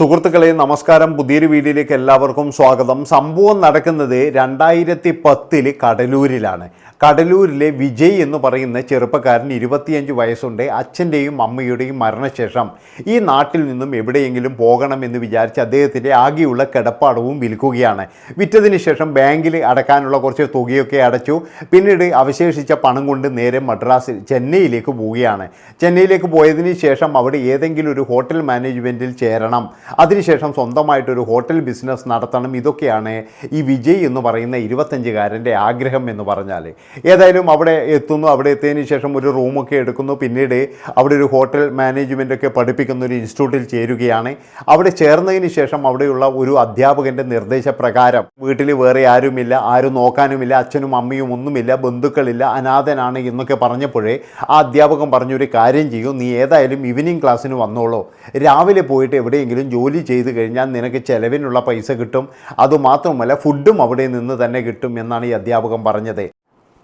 സുഹൃത്തുക്കളെ നമസ്കാരം. പുതിയൊരു വീഡിയോയിലേക്ക് എല്ലാവർക്കും സ്വാഗതം. സംഭവം നടക്കുന്നത് രണ്ടായിരത്തി പത്തിൽ കടലൂരിലാണ്. കടലൂരിലെ വിജയ് എന്ന് പറയുന്ന ചെറുപ്പക്കാരൻ ഇരുപത്തിയഞ്ച് വയസ്സുണ്ട്. അച്ഛന്റെയും അമ്മയുടെയും മരണശേഷം ഈ നാട്ടിൽ നിന്നും എവിടെയെങ്കിലും പോകണമെന്ന് വിചാരിച്ച് അദ്ദേഹത്തിന്റെ ആകെയുള്ള കിടപ്പാടവും വിൽക്കുകയാണ്. വിറ്റതിന് ശേഷം ബാങ്കിൽ അടക്കാനുള്ള കുറച്ച് തുകയൊക്കെ അടച്ചു. പിന്നീട് അവശേഷിച്ച പണം കൊണ്ട് നേരെ മദ്രാസിൽ ചെന്നൈയിലേക്ക് പോവുകയാണ്. ചെന്നൈയിലേക്ക് പോയതിന് ശേഷം അവിടെ ഏതെങ്കിലും ഒരു ഹോട്ടൽ മാനേജ്മെന്റിൽ ചേരണം. അതിനുശേഷം സ്വന്തമായിട്ടൊരു ഹോട്ടൽ ബിസിനസ് നടത്തണം. ഇതൊക്കെയാണ് ഈ വിജയ് എന്ന് പറയുന്ന ഇരുപത്തഞ്ചുകാരന്റെ ആഗ്രഹം എന്ന് പറഞ്ഞാൽ. ഏതായാലും അവിടെ എത്തുന്നു. അവിടെ എത്തിയതിന് ശേഷം ഒരു റൂമൊക്കെ എടുക്കുന്നു. പിന്നീട് അവിടെ ഒരു ഹോട്ടൽ മാനേജ്മെന്റൊക്കെ പഠിപ്പിക്കുന്ന ഒരു ഇൻസ്റ്റിറ്റ്യൂട്ടിൽ ചേരുകയാണ്. അവിടെ ചേർന്നതിന് ശേഷം അവിടെയുള്ള ഒരു അധ്യാപകന്റെ നിർദ്ദേശപ്രകാരം വീട്ടിൽ വേറെ ആരുമില്ല ആരും നോക്കാനുമില്ല അച്ഛനും അമ്മയും ഒന്നുമില്ല ബന്ധുക്കളില്ല അനാഥനാണ് എന്നൊക്കെ പറഞ്ഞപ്പോഴേ ആ അധ്യാപകൻ പറഞ്ഞൊരു കാര്യം ചെയ്യൂ. നീ ഏതായാലും ഈവനിങ് ക്ലാസ്സിന് വന്നോളൂ. രാവിലെ പോയിട്ട് എവിടെയെങ്കിലും ജോലി ചെയ്ത് കഴിഞ്ഞാൽ നിനക്ക് ചെലവിനുള്ള പൈസ കിട്ടും. അതുമാത്രമല്ല ഫുഡും അവിടെ നിന്ന് തന്നെ കിട്ടും എന്നാണ് ഈ അധ്യാപകൻ പറഞ്ഞത്.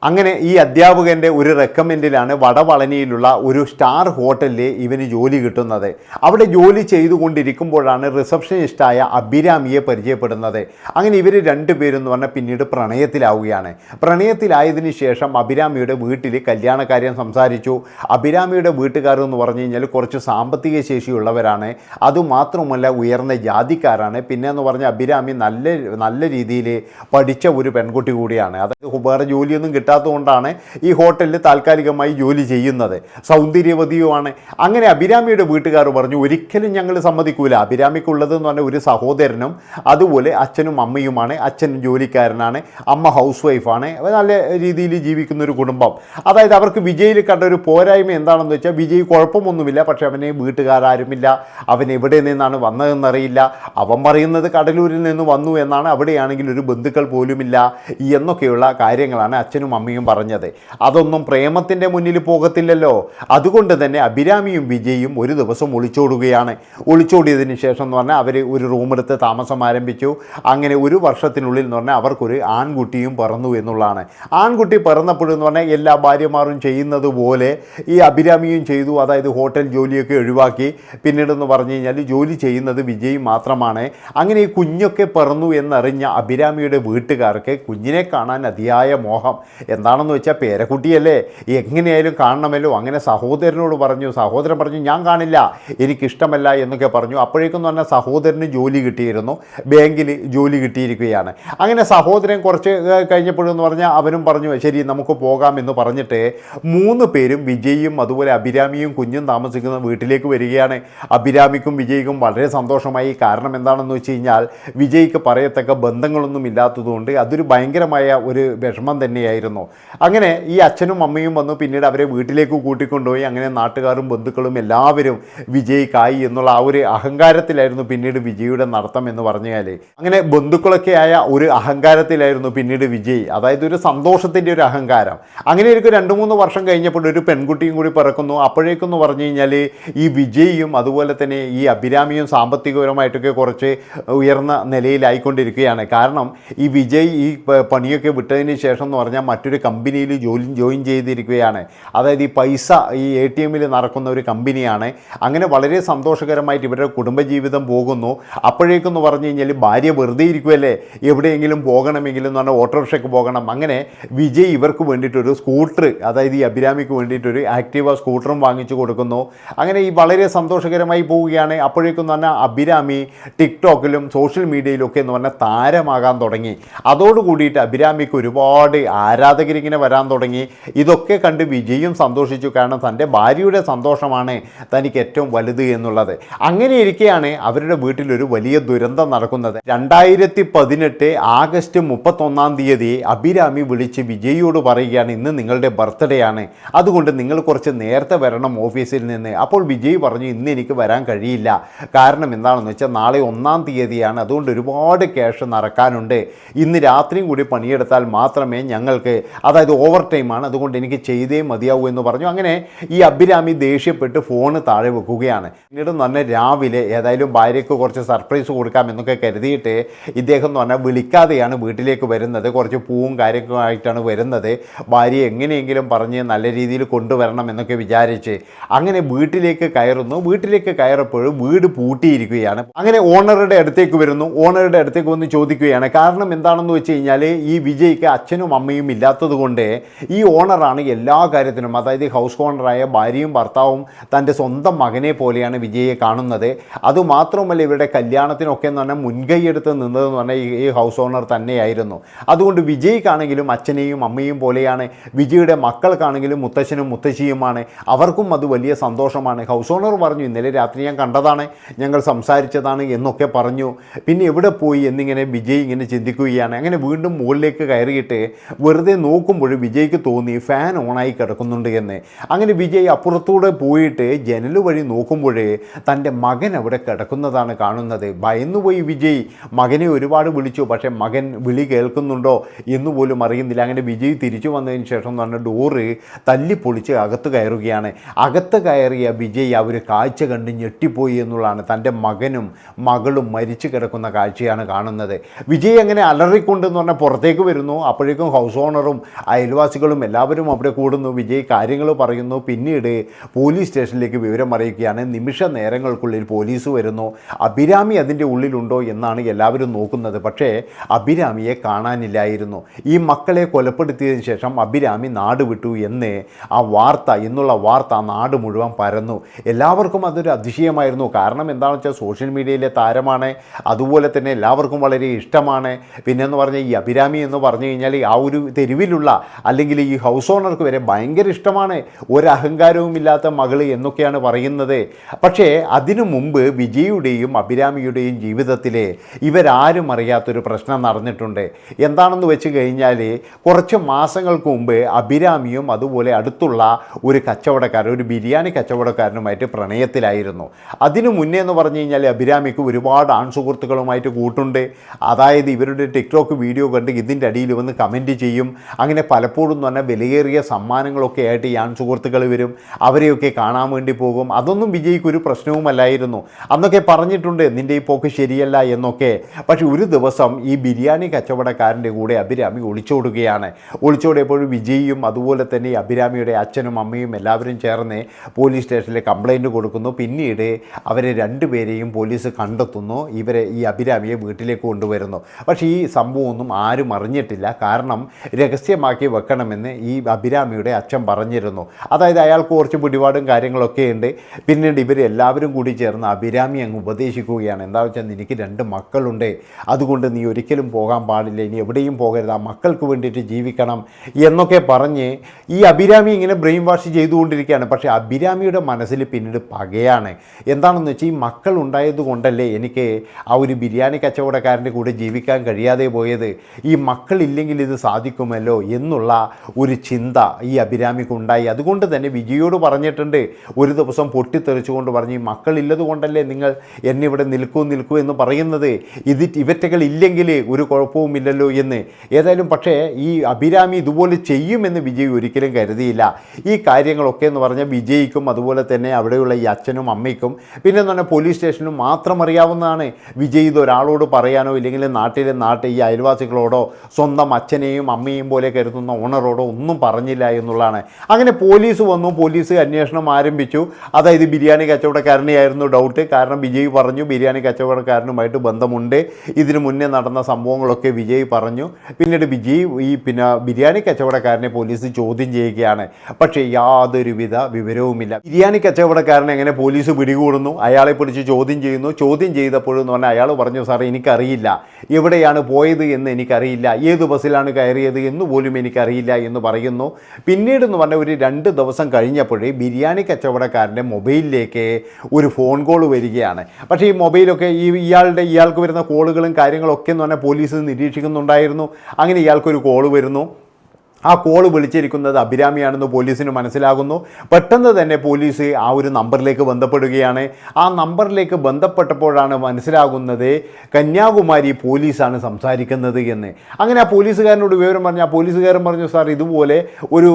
അങ്ങനെ ഈ അധ്യാപകന്റെ ഒരു റെക്കമെൻഡിലാണ് വടവളനിയിലുള്ള ഒരു സ്റ്റാർ ഹോട്ടലിൽ ഇവന് ജോലി കിട്ടുന്നത്. അവിടെ ജോലി ചെയ്തുകൊണ്ടിരിക്കുമ്പോഴാണ് റിസപ്ഷനിസ്റ്റായ അഭിരാമിയെ പരിചയപ്പെടുന്നത്. അങ്ങനെ ഇവർ രണ്ടുപേരെന്ന് പറഞ്ഞാൽ പിന്നീട് പ്രണയത്തിലാവുകയാണ്. പ്രണയത്തിലായതിനു ശേഷം അഭിരാമിയുടെ വീട്ടിൽ കല്യാണകാര്യം സംസാരിച്ചു. അഭിരാമിയുടെ വീട്ടുകാർ എന്ന് പറഞ്ഞു കഴിഞ്ഞാൽ കുറച്ച് സാമ്പത്തിക ശേഷിയുള്ളവരാണ്. അതുമാത്രമല്ല ഉയർന്ന ജാതിക്കാരാണ്. പിന്നെ എന്ന് പറഞ്ഞാൽ അഭിരാമി നല്ല നല്ല രീതിയിൽ പഠിച്ച ഒരു പെൺകുട്ടി കൂടിയാണ്. അതായത് വേറെ ജോലിയൊന്നും കിട്ടാത്തതുകൊണ്ടാണ് ഈ ഹോട്ടലിൽ താൽക്കാലികമായി ജോലി ചെയ്യുന്നത്. സൗന്ദര്യവതിയുമാണ്. അങ്ങനെ അഭിരാമിയുടെ വീട്ടുകാർ പറഞ്ഞു ഒരിക്കലും ഞങ്ങൾ സമ്മതിക്കൂല. അഭിരാമിക്കുള്ളത് എന്ന് പറഞ്ഞാൽ ഒരു സഹോദരനും അതുപോലെ അച്ഛനും അമ്മയുമാണ്. അച്ഛൻ ജോലിക്കാരനാണ്. അമ്മ ഹൗസ് വൈഫാണ് നല്ല രീതിയിൽ ജീവിക്കുന്ന ഒരു കുടുംബം. അതായത് അവർക്ക് വിജയിൽ കണ്ട ഒരു പോരായ്മ എന്താണെന്ന് വെച്ചാൽ വിജയ് കുഴപ്പമൊന്നുമില്ല. പക്ഷേ അവനെ വീട്ടുകാരാരുമില്ല. അവൻ എവിടെ നിന്നാണ് വന്നതെന്നറിയില്ല. അവൻ പറയുന്നത് കടലൂരിൽ നിന്ന് വന്നു എന്നാണ്. അവിടെയാണെങ്കിൽ ഒരു ബന്ധുക്കൾ പോലുമില്ല. എന്നൊക്കെയുള്ള കാര്യങ്ങളാണ് അച്ഛനും അമ്മയും പറഞ്ഞത്. അതൊന്നും പ്രേമത്തിന്റെ മുന്നിൽ പോകത്തില്ലല്ലോ. അതുകൊണ്ട് തന്നെ അഭിരാമിയും വിജയും ഒരു ദിവസം ഒളിച്ചോടുകയാണ്. ഒളിച്ചോടിയതിന് ശേഷം എന്ന് പറഞ്ഞാൽ അവർ ഒരു റൂമെടുത്ത് താമസം ആരംഭിച്ചു. അങ്ങനെ ഒരു വർഷത്തിനുള്ളിൽ എന്ന് പറഞ്ഞാൽ അവർക്കൊരു ആൺകുട്ടിയും പിറന്നു എന്നുള്ളതാണ്. ആൺകുട്ടി പിറന്നപ്പോഴെന്ന് പറഞ്ഞാൽ എല്ലാ ഭാര്യമാരും ചെയ്യുന്നത് പോലെ ഈ അഭിരാമിയും ചെയ്തു. അതായത് ഹോട്ടൽ ജോലിയൊക്കെ ഒഴിവാക്കി. പിന്നീടെന്ന് പറഞ്ഞു കഴിഞ്ഞാൽ ജോലി ചെയ്യുന്നത് വിജയ് മാത്രമാണ്. അങ്ങനെ ഈ കുഞ്ഞൊക്കെ പിറന്നു എന്നറിഞ്ഞ അഭിരാമിയുടെ വീട്ടുകാർക്ക് കുഞ്ഞിനെ കാണാൻ അതിയായ മോഹം. എന്താണെന്ന് വെച്ചാൽ പേരക്കുട്ടിയല്ലേ? എങ്ങനെയായാലും കാണണമല്ലോ. അങ്ങനെ സഹോദരനോട് പറഞ്ഞു സഹോദരൻ പറഞ്ഞു ഞാൻ കാണില്ല എനിക്കിഷ്ടമല്ല എന്നൊക്കെ പറഞ്ഞു. അപ്പോഴേക്കും എന്ന് പറഞ്ഞാൽ സഹോദരന് ജോലി കിട്ടിയിരുന്നു. ബാങ്കിൽ ജോലി കിട്ടിയിരിക്കുകയാണ്. അങ്ങനെ സഹോദരൻ കുറച്ച് കഴിഞ്ഞപ്പോഴെന്ന് പറഞ്ഞാൽ അവനും പറഞ്ഞു ശരി നമുക്ക് പോകാം എന്ന് പറഞ്ഞിട്ട് മൂന്ന് പേരും വിജയും അതുപോലെ അഭിരാമിയും കുഞ്ഞും താമസിക്കുന്ന വീട്ടിലേക്ക് വരികയാണ്. അഭിരാമിക്കും വിജയ്ക്കും വളരെ സന്തോഷമായി. കാരണം എന്താണെന്ന് വെച്ച് കഴിഞ്ഞാൽ വിജയ്ക്ക് പറയത്തക്ക ബന്ധങ്ങളൊന്നും ഇല്ലാത്തതുകൊണ്ട് അതൊരു ഭയങ്കരമായ ഒരു വിഷമം തന്നെയായിരുന്നു. അങ്ങനെ ഈ അച്ഛനും അമ്മയും വന്നു. പിന്നീട് അവരെ വീട്ടിലേക്ക് കൂട്ടിക്കൊണ്ടുപോയി. അങ്ങനെ നാട്ടുകാരും ബന്ധുക്കളും എല്ലാവരും വിജയ്ക്കായി എന്നുള്ള ആ ഒരു അഹങ്കാരത്തിലായിരുന്നു പിന്നീട് വിജയുടെ നടത്തം എന്ന് പറഞ്ഞാൽ അങ്ങനെ ബന്ധുക്കളൊക്കെ ആയ ഒരു അഹങ്കാരത്തിലായിരുന്നു പിന്നീട് വിജയ്. അതായത് ഒരു സന്തോഷത്തിന്റെ ഒരു അഹങ്കാരം. അങ്ങനെ എനിക്ക് രണ്ട് മൂന്ന് വർഷം കഴിഞ്ഞപ്പോൾ ഒരു പെൺകുട്ടിയും കൂടി പിറക്കുന്നു. അപ്പോഴേക്കെന്ന് പറഞ്ഞു കഴിഞ്ഞാൽ ഈ വിജയിയും അതുപോലെ തന്നെ ഈ അഭിരാമിയും സാമ്പത്തികപരമായിട്ടൊക്കെ കുറച്ച് ഉയർന്ന നിലയിലായിക്കൊണ്ടിരിക്കുകയാണ്. കാരണം ഈ വിജയ് ഈ പണിയൊക്കെ വിട്ടതിന് ശേഷം എന്ന് പറഞ്ഞാൽ മറ്റൊരു കമ്പനിയിൽ ജോലി ജോയിൻ ചെയ്തിരിക്കുകയാണ്. അതായത് ഈ പൈസ ഈ എ ടി എമ്മിൽ നടക്കുന്ന ഒരു കമ്പനിയാണ്. അങ്ങനെ വളരെ സന്തോഷകരമായിട്ട് ഇവരുടെ കുടുംബജീവിതം പോകുന്നു. അപ്പോഴേക്കെന്ന് പറഞ്ഞു കഴിഞ്ഞാൽ ഭാര്യ വെറുതെ ഇരിക്കുമല്ലേ എവിടെയെങ്കിലും പോകണമെങ്കിലും എന്ന് പറഞ്ഞാൽ ഓട്ടോറിക്ഷയ്ക്ക് പോകണം. അങ്ങനെ വിജയ് ഇവർക്ക് വേണ്ടിയിട്ടൊരു സ്കൂട്ടർ അതായത് ഈ അഭിരാമിക്ക് വേണ്ടിയിട്ടൊരു ആക്റ്റീവ സ്കൂട്ടറും വാങ്ങിച്ചു കൊടുക്കുന്നു. അങ്ങനെ ഈ വളരെ സന്തോഷകരമായി പോവുകയാണ്. അപ്പോഴേക്കെന്ന് പറഞ്ഞാൽ അഭിരാമി ടിക്ടോക്കിലും സോഷ്യൽ മീഡിയയിലും ഒക്കെ എന്ന് പറഞ്ഞാൽ താരമാകാൻ തുടങ്ങി. അതോടുകൂടിയിട്ട് അഭിരാമിക്ക് ഒരുപാട് ആരാധകരിങ്ങനെ വരാൻ തുടങ്ങി. ഇതൊക്കെ കണ്ട് വിജയും സന്തോഷിച്ചു. കാരണം തന്റെ ഭാര്യയുടെ സന്തോഷമാണ് തനിക്ക് ഏറ്റവും വലുത് എന്നുള്ളത്. അങ്ങനെ ഇരിക്കെയാണ് അവരുടെ വീട്ടിലൊരു വലിയ ദുരന്തം നടക്കുന്നത്. രണ്ടായിരത്തി പതിനെട്ട് ആഗസ്റ്റ് മുപ്പത്തൊന്നാം തീയതി അഭിരാമി വിളിച്ച് വിജയിയോട് പറയുകയാണ് ഇന്ന് നിങ്ങളുടെ ബർത്ത്ഡേ ആണ്. അതുകൊണ്ട് നിങ്ങൾ കുറച്ച് നേരത്തെ വരണം ഓഫീസിൽ നിന്ന്. അപ്പോൾ വിജയ് പറഞ്ഞു ഇന്ന് എനിക്ക് വരാൻ കഴിയില്ല. കാരണം എന്താണെന്ന് വെച്ചാൽ നാളെ ഒന്നാം തീയതിയാണ്. അതുകൊണ്ട് ഒരുപാട് ക്യാഷ് നടക്കാനുണ്ട്. ഇന്ന് രാത്രിയും കൂടി പണിയെടുത്താൽ മാത്രമേ ഞങ്ങൾക്ക് അതായത് ഓവർ ടൈമാണ് അതുകൊണ്ട് എനിക്ക് ചെയ്തേ മതിയാവൂ എന്ന് പറഞ്ഞു. അങ്ങനെ ഈ അഭിരാമി ദേഷ്യപ്പെട്ട് ഫോണ് താഴെ വെക്കുകയാണ്. പിന്നീട് പറഞ്ഞാൽ രാവിലെ ഏതായാലും ഭാര്യയ്ക്ക് കുറച്ച് സർപ്രൈസ് കൊടുക്കാം എന്നൊക്കെ കരുതിയിട്ട് ഇദ്ദേഹം എന്ന് പറഞ്ഞാൽ വിളിക്കാതെയാണ് വീട്ടിലേക്ക് വരുന്നത്. കുറച്ച് പൂവും കാര്യങ്ങളുമായിട്ടാണ് വരുന്നത്. ഭാര്യ എങ്ങനെയെങ്കിലും പറഞ്ഞ് നല്ല രീതിയിൽ കൊണ്ടുവരണം എന്നൊക്കെ വിചാരിച്ച് അങ്ങനെ വീട്ടിലേക്ക് കയറുന്നു. വീട്ടിലേക്ക് കയറപ്പോഴും വീട് പൂട്ടിയിരിക്കുകയാണ്. അങ്ങനെ ഓണറുടെ അടുത്തേക്ക് വരുന്നു. ഓണറുടെ അടുത്തേക്ക് വന്ന് ചോദിക്കുകയാണ്. കാരണം എന്താണെന്ന് വെച്ച് കഴിഞ്ഞാൽ ഈ വിജയ്ക്ക് അച്ഛനും അമ്മയും ഇല്ലാത്തത് കൊണ്ട് ഈ ഓണറാണ് എല്ലാ കാര്യത്തിനും അതായത് ഹൗസ് ഓണറായ ഭാര്യയും ഭർത്താവും തന്റെ സ്വന്തം മകനെ പോലെയാണ് വിജയെ കാണുന്നത്. അതുമാത്രമല്ല ഇവരുടെ കല്യാണത്തിനൊക്കെ എന്ന് പറഞ്ഞാൽ മുൻകൈ എടുത്ത് നിന്നതെന്ന് പറഞ്ഞാൽ ഈ ഹൗസ് ഓണർ തന്നെയായിരുന്നു. അതുകൊണ്ട് വിജയ്ക്കാണെങ്കിലും അച്ഛനെയും അമ്മയും പോലെയാണ് വിജയുടെ മക്കൾക്കാണെങ്കിലും മുത്തശ്ശനും മുത്തശ്ശിയുമാണ്. അവർക്കും അത് വലിയ സന്തോഷമാണ്. ഹൗസ് ഓണർ പറഞ്ഞു ഇന്നലെ രാത്രി ഞാൻ കണ്ടതാണ് ഞങ്ങൾ സംസാരിച്ചതാണ് എന്നൊക്കെ പറഞ്ഞു. പിന്നെ എവിടെ പോയി എന്നിങ്ങനെ വിജയ് ഇങ്ങനെ ചിന്തിക്കുകയാണ്. അങ്ങനെ വീണ്ടും മുകളിലേക്ക് കയറിയിട്ട് വെറുതെ നോക്കുമ്പോൾ വിജയ്ക്ക് തോന്നി ഫാൻ ഓണായി കിടക്കുന്നുണ്ട് എന്ന്. അങ്ങനെ വിജയ് അപ്പുറത്തൂടെ പോയിട്ട് ജനൽ വഴി നോക്കുമ്പോൾ തന്റെ മകൻ അവിടെ കിടക്കുന്നതാണ് കാണുന്നത്. ഭയന്നുപോയി വിജയ്. മകനെ ഒരുപാട് വിളിച്ചു പക്ഷേ മകൻ വിളി കേൾക്കുന്നുണ്ടോ? എന്ന് പോലും അറിയുന്നില്ല. അങ്ങനെ വിജയ് തിരിച്ചു വന്നതിന് ശേഷം പറഞ്ഞാൽ ഡോറ് തല്ലിപ്പൊളിച്ച് അകത്ത് കയറുകയാണ്. അകത്ത് കയറിയ വിജയ് അവർ കാഴ്ച കണ്ട് ഞെട്ടിപ്പോയി എന്നുള്ളതാണ് തന്റെ മകനും മകളും മരിച്ചു കിടക്കുന്ന കാഴ്ചയാണ് കാണുന്നത്. വിജയ് അങ്ങനെ അലറിക്കൊണ്ടെന്ന് പറഞ്ഞാൽ പുറത്തേക്ക് വരുന്നു. അപ്പോഴേക്കും ഹൗസ് ഓണറും അയൽവാസികളും എല്ലാവരും അവിടെ കൂടുന്നു. വിജയ് കാര്യങ്ങൾ പറയുന്നു. പിന്നീട് പോലീസ് സ്റ്റേഷനിലേക്ക് വിവരം അറിയിക്കുകയാണ്. നിമിഷ നേരങ്ങൾക്കുള്ളിൽ പോലീസ് വരുന്നു. അഭിരാമി അതിന്റെ ഉള്ളിലുണ്ടോ എന്നാണ് എല്ലാവരും നോക്കുന്നത്. പക്ഷേ അഭിരാമിയെ കാണാനില്ലായിരുന്നു. ഈ മക്കളെ കൊലപ്പെടുത്തിയതിന് ശേഷം അഭിരാമി നാട് വിട്ടു എന്ന് ആ വാർത്ത എന്നുള്ള വാർത്ത നാട് മുഴുവൻ പരന്നു. എല്ലാവർക്കും അതൊരു അതിശയമായിരുന്നു. കാരണം എന്താണെന്ന് വെച്ചാൽ സോഷ്യൽ മീഡിയയിലെ താരമാണ്. അതുപോലെ തന്നെ എല്ലാവർക്കും വളരെ ഇഷ്ടമാണ്. പിന്നെന്ന് പറഞ്ഞാൽ ഈ അഭിരാമി എന്ന് പറഞ്ഞു കഴിഞ്ഞാൽ ആ ഒരു തെരുവിലുള്ള അല്ലെങ്കിൽ ഈ ഹൗസ് ഓണർക്ക് വരെ ഭയങ്കര ഇഷ്ടമാണ്. ഒരു അഹങ്കാരവും ഇല്ലാത്ത മകൾ എന്നൊക്കെയാണ് പറയുന്നത്. പക്ഷേ അതിനു മുമ്പ് വിജയുടെയും അഭിരാമിയുടെയും ജീവിതത്തിലെ ഇവരാരും അറിയാത്തൊരു പ്രശ്നം നടന്നിട്ടുണ്ട്. എന്താണെന്ന് വെച്ച് കഴിഞ്ഞാൽ കുറച്ച് മാസങ്ങൾക്ക് മുമ്പ് അഭിരാമിയും അതുപോലെ അടുത്തുള്ള ഒരു കച്ചവടക്കാരൻ ഒരു ബിരിയാണി കച്ചവടക്കാരനുമായിട്ട് പ്രണയത്തിലായിരുന്നു. അതിനു മുന്നേ എന്ന് പറഞ്ഞു കഴിഞ്ഞാൽ അഭിരാമിക്ക് ഒരുപാട് ആൺസുഹൃത്തുക്കളുമായിട്ട് കൂട്ടുണ്ട്. അതായത് ഇവരുടെ ടിക്ടോക്ക് വീഡിയോ കണ്ട് ഇതിന്റെ അടിയിൽ വന്ന് കമന്റ് ചെയ്യും. അങ്ങനെ പലപ്പോഴും പറഞ്ഞാൽ വിലയേറിയ സമ്മാനങ്ങളൊക്കെ ആയിട്ട് ഈ ആൺസുഹൃത്തുക്കൾ വരും അവരെയൊക്കെ കാണാൻ വേണ്ടി പോകും. അതൊന്നും വിജയ്ക്ക് ഒരു പ്രശ്നവുമല്ലായിരുന്നു. അന്നൊക്കെ പറഞ്ഞിട്ടുണ്ട് നിന്റെ ഈ പോക്ക് ശരിയല്ല എന്നൊക്കെ. പക്ഷെ ഒരു ദിവസം ഈ ബിരിയാണി കച്ചവടക്കാരന്റെ കൂടെ അഭിരാമി ഒളിച്ചോടുകയാണ്. ഒളിച്ചോടിയപ്പോഴും വിജയിയും അതുപോലെ തന്നെ അഭിരാമിയുടെ അച്ഛനും അമ്മയും എല്ലാവരും ചേർന്ന് പോലീസ് സ്റ്റേഷനിൽ കംപ്ലൈന്റ് കൊടുക്കുന്നു. പിന്നീട് അവരെ രണ്ടുപേരെയും പോലീസ് കണ്ടെത്തുന്നു. ഇവരെ ഈ അഭിരാമിയെ വീട്ടിലേക്ക് കൊണ്ടുവരുന്നു. പക്ഷേ ഈ സംഭവമൊന്നും ആരും അറിഞ്ഞിട്ടില്ല. കാരണം രഹസ്യമാക്കി വെക്കണമെന്ന് ഈ അഭിരാമിയുടെ അച്ഛൻ പറഞ്ഞിരുന്നു. അതായത് അയാൾക്ക് കുറച്ച് പിടിപാടും കാര്യങ്ങളൊക്കെ ഉണ്ട്. പിന്നീട് ഇവർ എല്ലാവരും കൂടി ചേർന്ന് അഭിരാമി അങ്ങ് ഉപദേശിക്കുകയാണ്. എന്താ വെച്ചാൽ എനിക്ക് രണ്ട് മക്കളുണ്ട്. അതുകൊണ്ട് നീ ഒരിക്കലും പോകാൻ പാടില്ല. ഇനി എവിടെയും പോകരുത്. ആ മക്കൾക്ക് വേണ്ടിയിട്ട് ജീവിക്കണം എന്നൊക്കെ പറഞ്ഞ് ഈ അഭിരാമി ഇങ്ങനെ ബ്രെയിൻ വാഷ് ചെയ്തുകൊണ്ടിരിക്കുകയാണ്. പക്ഷേ അഭിരാമിയുടെ മനസ്സിൽ പിന്നീട് പകയാണ്. എന്താണെന്ന് വെച്ചാൽ ഈ മക്കൾ ഉണ്ടായതുകൊണ്ടല്ലേ എനിക്ക് ആ ഒരു ബിരിയാണി കച്ചവടക്കാരന്റെ കൂടെ ജീവിക്കാൻ കഴിയാതെ പോയത്? ഈ മക്കളില്ലെങ്കിൽ ഇത് സാധിക്കുമല്ലോ. എന്നുള്ള ഒരു ചിന്ത ഈ അഭിരാമിക്ക് ഉണ്ടായി. അതുകൊണ്ട് തന്നെ വിജയോട് പറഞ്ഞിട്ടുണ്ട് ഒരു ദിവസം പൊട്ടിത്തെറിച്ചുകൊണ്ട് പറഞ്ഞു മക്കളില്ലത് കൊണ്ടല്ലേ നിങ്ങൾ എന്നെ ഇവിടെ നിൽക്കൂ നിൽക്കൂ എന്ന് പറയുന്നത്? ഇത് ഇവറ്റകൾ ഇല്ലെങ്കിൽ ഒരു കുഴപ്പവുമില്ലല്ലോ എന്ന്. ഏതായാലും പക്ഷേ ഈ അഭിരാമി ഇതുപോലെ ചെയ്യുമെന്ന് വിജയ് ഒരിക്കലും കരുതിയില്ല. ഈ കാര്യങ്ങളൊക്കെ എന്ന് പറഞ്ഞാൽ വിജയിക്കും അതുപോലെ തന്നെ അവിടെയുള്ള ഈ അച്ഛനും അമ്മയ്ക്കും പിന്നെ എന്ന് പറഞ്ഞാൽ പോലീസ് സ്റ്റേഷനും മാത്രം അറിയാവുന്നതാണ്. വിജയ് ഇത് ഒരാളോട് പറയാനോ ഇല്ലെങ്കിൽ നാട്ടിലെ നാട്ടിൽ ഈ അയൽവാസികളോടോ സ്വന്തം അച്ഛനെയും അമ്മയും പോലെ കരുതുന്ന ഓണറോടോ ഒന്നും പറഞ്ഞില്ല എന്നുള്ളതാണ്. അങ്ങനെ പോലീസ് വന്നു പോലീസ് അന്വേഷണം ആരംഭിച്ചു. അതായത് ബിരിയാണി കച്ചവടക്കാരനെയായിരുന്നു ഡൗട്ട് കാരണം വിജയ് പറഞ്ഞു ബിരിയാണി കച്ചവടക്കാരനുമായിട്ട് ബന്ധമുണ്ട്. ഇതിനു മുന്നേ നടന്ന സംഭവങ്ങളൊക്കെ വിജയ് പറഞ്ഞു. പിന്നീട് വിജയ് ഈ പിന്നെ ബിരിയാണി കച്ചവടക്കാരനെ പോലീസ് ചോദ്യം ചെയ്യുകയാണ്. പക്ഷേ യാതൊരുവിധ വിവരവുമില്ല. ബിരിയാണി കച്ചവടക്കാരനെ എങ്ങനെ പോലീസ് പിടികൂടുന്നു? അയാളെ പിടിച്ച് ചോദ്യം ചെയ്യുന്നു. ചോദ്യം ചെയ്തപ്പോഴെന്ന് പറഞ്ഞാൽ അയാൾ പറഞ്ഞു സാറേ എനിക്കറിയില്ല. എവിടെയാണ് പോയത് എന്ന് എനിക്കറിയില്ല. ഏത് ബസ്സിലാണ് കയറിയത് എന്ന് പോലും എനിക്കറിയില്ല എന്ന് പറയുന്നു. പിന്നീട് എന്ന് പറഞ്ഞാൽ ഒരു രണ്ട് ദിവസം കഴിഞ്ഞപ്പോഴേ ബിരിയാണി കച്ചവടക്കാരന്റെ മൊബൈലിലേക്ക് ഒരു ഫോൺ കോൾ വരികയാണ്. പക്ഷേ ഈ മൊബൈലൊക്കെ ഈ ഇയാളുടെ ഇയാൾക്ക് വരുന്ന കോളുകളും കാര്യങ്ങളൊക്കെ എന്ന് പറഞ്ഞാൽ പോലീസ് നിരീക്ഷിക്കുന്നുണ്ടായിരുന്നു. അങ്ങനെ ഇയാൾക്കൊരു കോൾ വരുന്നു. ആ കോൾ വിളിച്ചിരിക്കുന്നത് അഭിരാമിയാണെന്ന് പോലീസിന് മനസ്സിലാകുന്നു. പെട്ടെന്ന് തന്നെ പോലീസ് ആ ഒരു നമ്പറിലേക്ക് ബന്ധപ്പെടുകയാണ്. ആ നമ്പറിലേക്ക് ബന്ധപ്പെട്ടപ്പോഴാണ് മനസ്സിലാകുന്നത് കന്യാകുമാരി പോലീസാണ് സംസാരിക്കുന്നത് എന്ന്. അങ്ങനെ ആ പോലീസുകാരനോട് വിവരം പറഞ്ഞു ആ പോലീസുകാരൻ പറഞ്ഞു സാർ ഇതുപോലെ ഒരു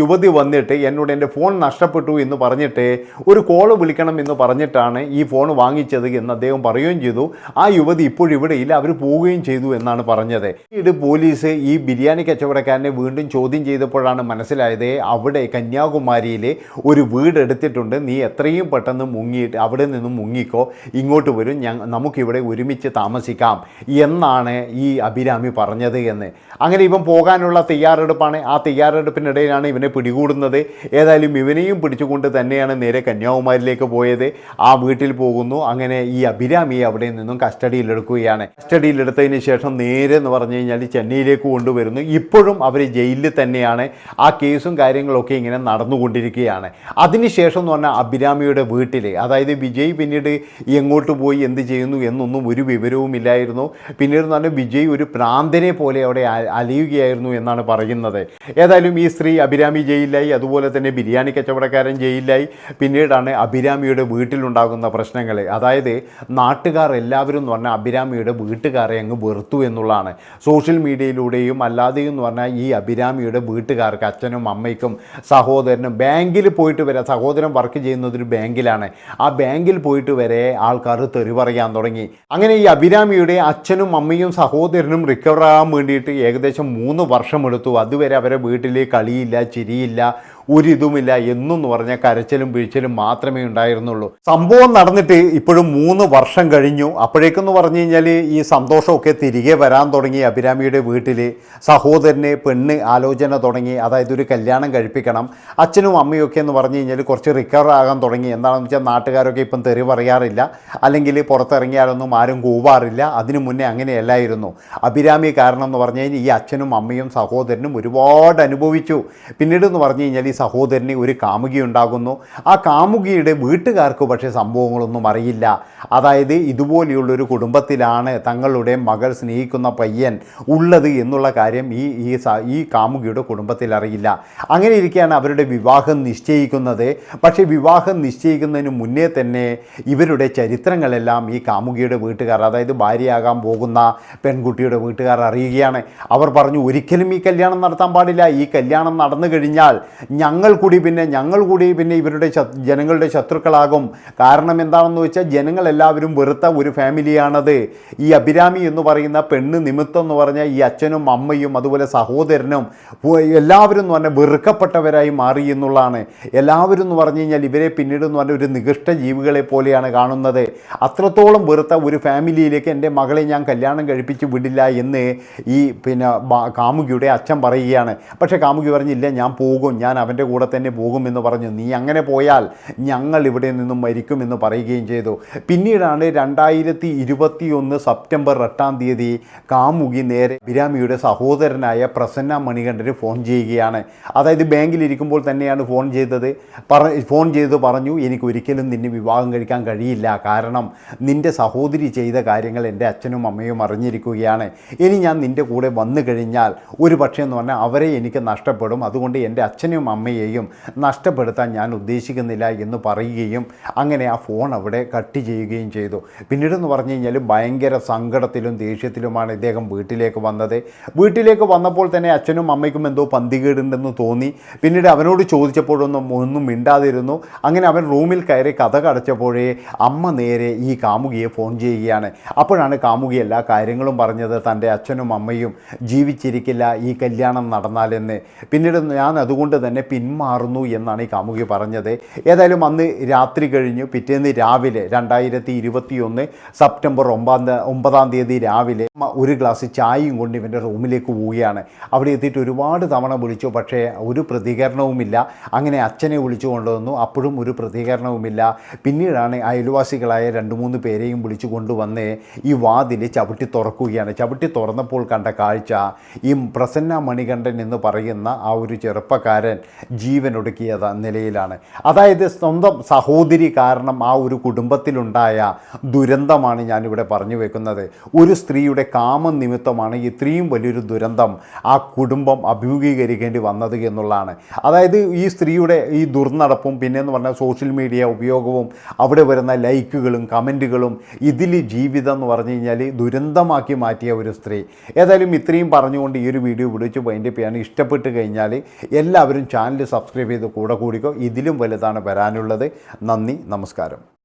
യുവതി വന്നിട്ട് എന്നോട് എന്റെ ഫോൺ നഷ്ടപ്പെട്ടു എന്ന് പറഞ്ഞിട്ട് ഒരു കോൾ വിളിക്കണം എന്ന് പറഞ്ഞിട്ടാണ് ഈ ഫോൺ വാങ്ങിച്ചത് എന്ന് അദ്ദേഹം പറയുകയും ചെയ്തു. ആ യുവതി ഇപ്പോഴിവിടെ ഇല്ല അവർ പോവുകയും ചെയ്തു എന്നാണ് പറഞ്ഞത്. പിന്നീട് പോലീസ് ഈ ബിരിയാണി കച്ചവടക്കാരനെ വീണ്ടും ചോദ്യം ചെയ്തപ്പോഴാണ് മനസ്സിലായത് അവിടെ കന്യാകുമാരിയിൽ ഒരു വീട് എടുത്തിട്ടുണ്ട്. നീ എത്രയും പെട്ടെന്ന് മുങ്ങിയിട്ട് അവിടെ നിന്നും മുങ്ങിക്കോ. ഇങ്ങോട്ട് വരും. ഞ നമുക്കിവിടെ ഒരുമിച്ച് താമസിക്കാം. എന്നാണ് ഈ അഭിരാമി പറഞ്ഞത് എന്ന്. അങ്ങനെ ഇവൻ പോകാനുള്ള തയ്യാറെടുപ്പാണ്. ആ തയ്യാറെടുപ്പിനിടയിലാണ് ഇവനെ പിടികൂടുന്നത്. ഏതായാലും ഇവനെയും പിടിച്ചുകൊണ്ട് തന്നെയാണ് നേരെ കന്യാകുമാരിയിലേക്ക് പോയത്. ആ വീട്ടിൽ പോകുന്നു. അങ്ങനെ ഈ അഭിരാമിയെ അവിടെ നിന്നും കസ്റ്റഡിയിലെടുക്കുകയാണ്. കസ്റ്റഡിയിലെടുത്തതിന് ശേഷം നേരെ എന്ന് പറഞ്ഞു കഴിഞ്ഞാൽ ചെന്നൈയിലേക്ക് കൊണ്ടുവരുന്നു. ഇപ്പോഴും അവർ ജയിലിൽ തന്നെയാണ് ആ കേസും കാര്യങ്ങളൊക്കെ ഇങ്ങനെ നടന്നുകൊണ്ടിരിക്കുകയാണ്. അതിനുശേഷം എന്ന് പറഞ്ഞാൽ അഭിരാമിയുടെ വീട്ടിൽ അതായത് വിജയ് പിന്നീട് എങ്ങോട്ട് പോയി എന്ത് ചെയ്യുന്നു എന്നൊന്നും ഒരു വിവരവും ഇല്ലായിരുന്നു. പിന്നീട് എന്ന് പറഞ്ഞാൽ വിജയ് ഒരു പ്രാന്തനെ പോലെ അവിടെ അലയുകയായിരുന്നു എന്നാണ് പറയുന്നത്. ഏതായാലും ഈ സ്ത്രീ അഭിരാമി ജയിലിലായി അതുപോലെ തന്നെ ബിരിയാണി കച്ചവടക്കാരൻ ജയിലിലായി. പിന്നീടാണ് അഭിരാമിയുടെ വീട്ടിലുണ്ടാകുന്ന പ്രശ്നങ്ങൾ അതായത് നാട്ടുകാർ എല്ലാവരും എന്ന് പറഞ്ഞാൽ അഭിരാമിയുടെ വീട്ടുകാരെ അങ്ങ് വെറുത്തു എന്നുള്ളതാണ്. സോഷ്യൽ മീഡിയയിലൂടെയും അല്ലാതെയും എന്ന് പറഞ്ഞാൽ ഈ അഭിരാമിയുടെ വീട്ടുകാർക്ക് അച്ഛനും അമ്മയ്ക്കും സഹോദരനും ബാങ്കിൽ പോയിട്ട് വരെ സഹോദരൻ വർക്ക് ചെയ്യുന്നതൊരു ബാങ്കിലാണ്. ആ ബാങ്കിൽ പോയിട്ട് വരെ ആൾക്കാർ തെറി പറയാൻ തുടങ്ങി. അങ്ങനെ ഈ അഭിരാമിയുടെ അച്ഛനും അമ്മയും സഹോദരനും റിക്കവർ ആകാൻ വേണ്ടിയിട്ട് ഏകദേശം മൂന്ന് വർഷമെടുത്തു. അതുവരെ അവരെ വീട്ടിൽ കളിയില്ല ചിരിയില്ല ഒരിതുമില്ല എന്നും പറഞ്ഞ കരച്ചിലും വീഴ്ചലും മാത്രമേ ഉണ്ടായിരുന്നുള്ളൂ. സംഭവം നടന്നിട്ട് ഇപ്പോഴും മൂന്ന് വർഷം കഴിഞ്ഞു. അപ്പോഴേക്കെന്ന് പറഞ്ഞു കഴിഞ്ഞാൽ ഈ സന്തോഷമൊക്കെ തിരികെ വരാൻ തുടങ്ങി അഭിരാമിയുടെ വീട്ടിൽ സഹോദരന് പെണ്ണ് ആലോചന തുടങ്ങി. അതായത് ഒരു കല്യാണം കഴിപ്പിക്കണം. അച്ഛനും അമ്മയും ഒക്കെ എന്ന് പറഞ്ഞു കഴിഞ്ഞാൽ കുറച്ച് റിക്കവർ ആകാൻ തുടങ്ങി. എന്താണെന്ന് വെച്ചാൽ നാട്ടുകാരൊക്കെ ഇപ്പം തെറി പറയാറില്ല അല്ലെങ്കിൽ പുറത്തിറങ്ങിയാലൊന്നും ആരും കൂവാറില്ല. അതിനു മുന്നേ അങ്ങനെയല്ലായിരുന്നു. അഭിരാമി കാരണം എന്ന് പറഞ്ഞു കഴിഞ്ഞാൽ ഈ അച്ഛനും അമ്മയും സഹോദരനും ഒരുപാട് അനുഭവിച്ചു. പിന്നീട് എന്ന് പറഞ്ഞു കഴിഞ്ഞാൽ ഈ സഹോദരന് ഒരു കാമുകി ഉണ്ടാകുന്നു ആ കാമുകിയുടെ വീട്ടുകാർക്ക് പക്ഷേ സംഭവങ്ങളൊന്നും അറിയില്ല. അതായത് ഇതുപോലെയുള്ളൊരു കുടുംബത്തിലാണ് തങ്ങളുടെ മകൾ സ്നേഹിക്കുന്ന പയ്യൻ ഉള്ളത് എന്നുള്ള കാര്യം ഈ ഈ ഈ കാമുകിയുടെ കുടുംബത്തിൽ അറിയില്ല. അങ്ങനെ ഇരിക്കുകയാണ് അവരുടെ വിവാഹം നിശ്ചയിക്കുന്നത്. പക്ഷേ വിവാഹം നിശ്ചയിക്കുന്നതിന് മുന്നേ തന്നെ ഇവരുടെ ചരിത്രങ്ങളെല്ലാം ഈ കാമുകിയുടെ വീട്ടുകാർ അതായത് ഭാര്യയാകാൻ പോകുന്ന പെൺകുട്ടിയുടെ വീട്ടുകാർ അറിയുകയാണ്. അവർ പറഞ്ഞു ഒരിക്കലും ഈ കല്യാണം നടത്താൻ പാടില്ല. ഈ കല്യാണം നടന്നു കഴിഞ്ഞാൽ ഞങ്ങൾ കൂടി പിന്നെ ഞങ്ങൾ കൂടി പിന്നെ ഇവരുടെ ജനങ്ങളുടെ ശത്രുക്കളാകും. കാരണം എന്താണെന്ന് വെച്ചാൽ ജനങ്ങളെല്ലാവരും വെറുത്ത ഒരു ഫാമിലിയാണത്. ഈ അഭിരാമി എന്ന് പറയുന്ന പെണ്ണ് നിമിത്തം എന്ന് പറഞ്ഞാൽ ഈ അച്ഛനും അമ്മയും അതുപോലെ സഹോദരനും എല്ലാവരും എന്ന് പറഞ്ഞാൽ വെറുക്കപ്പെട്ടവരായി മാറി എന്നുള്ളതാണ്. എല്ലാവരും എന്ന് പറഞ്ഞു കഴിഞ്ഞാൽ ഇവരെ പിന്നീട് എന്ന് പറഞ്ഞാൽ ഒരു നികൃഷ്ട ജീവികളെ പോലെയാണ് കാണുന്നത്. അത്രത്തോളം വെറുത്ത ഒരു ഫാമിലിയിലേക്ക് എന്റെ മകളെ ഞാൻ കല്യാണം കഴിപ്പിച്ച് വിടില്ല എന്ന് ഈ പിന്നെ കാമുകിയുടെ അച്ഛൻ പറയുകയാണ്. പക്ഷേ കാമുകി പറഞ്ഞില്ല ഞാൻ പോകും ഞാൻ അവന്റെ കൂടെ തന്നെ പോകുമെന്ന് പറഞ്ഞു. നീ അങ്ങനെ പോയാൽ ഞങ്ങൾ ഇവിടെ നിന്നും മരിക്കുമെന്ന് പറയുകയും ചെയ്തു. പിന്നീടാണ് രണ്ടായിരത്തി ഇരുപത്തി ഒന്ന് സെപ്റ്റംബർ എട്ടാം തീയതി കാമുകി നേരെ ബിരാമിയുടെ സഹോദരനായ പ്രസന്ന മണികണ്ഠന് ഫോൺ ചെയ്യുകയാണ്. അതായത് ബാങ്കിലിരിക്കുമ്പോൾ തന്നെയാണ് ഫോൺ ചെയ്തത്. പറ ഫോൺ ചെയ്ത് പറഞ്ഞു എനിക്ക് ഒരിക്കലും നിന്നെ വിവാഹം കഴിക്കാൻ കഴിയില്ല. കാരണം നിന്റെ സഹോദരി ചെയ്ത കാര്യങ്ങൾ എന്റെ അച്ഛനും അമ്മയും അറിഞ്ഞിരിക്കുകയാണ്. ഇനി ഞാൻ നിന്റെ കൂടെ വന്നു കഴിഞ്ഞാൽ ഒരു പക്ഷേ എന്ന് പറഞ്ഞാൽ അവരെ എനിക്ക് നഷ്ടപ്പെടും. അതുകൊണ്ട് എന്റെ അച്ഛനെയും അമ്മയെയും നഷ്ടപ്പെടുത്താൻ ഞാൻ ഉദ്ദേശിക്കുന്നില്ല എന്ന് പറയുകയും അങ്ങനെ ആ ഫോൺ അവിടെ കട്ട് ചെയ്യുകയും ചെയ്തു. പിന്നീടെന്ന് പറഞ്ഞു കഴിഞ്ഞാൽ ഭയങ്കര സങ്കടത്തിലും ദേഷ്യത്തിലുമാണ് ഇദ്ദേഹം വീട്ടിലേക്ക് വന്നത്. വീട്ടിലേക്ക് വന്നപ്പോൾ തന്നെ അച്ഛനും അമ്മയ്ക്കും എന്തോ പന്തികേടുണ്ടെന്ന് തോന്നി. പിന്നീട് അവനോട് ചോദിച്ചപ്പോഴൊന്നും ഒന്നും മിണ്ടാതിരുന്നു. അങ്ങനെ അവൻ റൂമിൽ കയറി കഥ കടച്ചപ്പോഴേ അമ്മ നേരെ ഈ കാമുകിയെ ഫോൺ ചെയ്യുകയാണ്. അപ്പോഴാണ് കാമുകി എല്ലാ കാര്യങ്ങളും പറഞ്ഞത് തന്റെ അച്ഛനും അമ്മയും ജീവിച്ചിരിക്കില്ല ഈ കല്യാണം നടന്നാലെന്ന്. പിന്നീട് ഞാൻ അതുകൊണ്ട് തന്നെ പിന്മാറുന്നു എന്നാണ് ഈ കാമുകി പറഞ്ഞത്. ഏതായാലും അന്ന് രാത്രി കഴിഞ്ഞു. പിറ്റേന്ന് രാവിലെ രണ്ടായിരത്തി ഇരുപത്തി ഒന്ന് സെപ്റ്റംബർ ഒമ്പതാം ഒമ്പതാം തീയതി രാവിലെ ഒരു ഗ്ലാസ് ചായയും കൊണ്ട് ഇവന്റെ റൂമിലേക്ക് പോവുകയാണ്. അവിടെ എത്തിയിട്ട് ഒരുപാട് തവണ വിളിച്ചു. പക്ഷേ ഒരു പ്രതികരണവുമില്ല. അങ്ങനെ അച്ഛനെ വിളിച്ചു കൊണ്ടുവന്നു. അപ്പോഴും ഒരു പ്രതികരണവുമില്ല. പിന്നീടാണ് അയൽവാസികളായ രണ്ട് മൂന്ന് പേരെയും വിളിച്ചു കൊണ്ടുവന്ന് ഈ വാതിൽ ചവിട്ടി തുറക്കുകയാണ്. ചവിട്ടി തുറന്നപ്പോൾ കണ്ട കാഴ്ച ഈ പ്രസന്ന മണികണ്ഠൻ എന്ന് പറയുന്ന ആ ഒരു ചെറുപ്പക്കാരൻ ജീവനൊടുക്കിയ നിലയിലാണ്. അതായത് സ്വന്തം സഹോദരി കാരണം ആ ഒരു കുടുംബത്തിലുണ്ടായ ദുരന്തമാണ് ഞാനിവിടെ പറഞ്ഞു വെക്കുന്നത്. ഒരു സ്ത്രീയുടെ കാമം നിമിത്തമാണ് ഇത്രയും വലിയൊരു ദുരന്തം ആ കുടുംബം അഭിമുഖീകരിക്കേണ്ടി വന്നത് എന്നുള്ളതാണ്. അതായത് ഈ സ്ത്രീയുടെ ഈ ദുർനടപ്പും പിന്നെയെന്ന് പറഞ്ഞാൽ സോഷ്യൽ മീഡിയ ഉപയോഗവും അവിടെ വരുന്ന ലൈക്കുകളും കമന്റുകളും ഇതിൽ ജീവിതം എന്ന് പറഞ്ഞു കഴിഞ്ഞാൽ ദുരന്തമാക്കി മാറ്റിയ ഒരു സ്ത്രീ. ഏതായാലും ഇത്രയും പറഞ്ഞുകൊണ്ട് ഈ ഒരു വീഡിയോ വിളിച്ച് വൈൻഡപ്പ് ചെയ്യാൻ ഇഷ്ടപ്പെട്ട് കഴിഞ്ഞാൽ എല്ലാവരും ചാനൽ സബ്സ്ക്രൈബ് ചെയ്ത് കൂടെ കൂടിക്കോ. ഇതിലും വലുതാണ് വരാനുള്ളത്. നന്ദി നമസ്കാരം.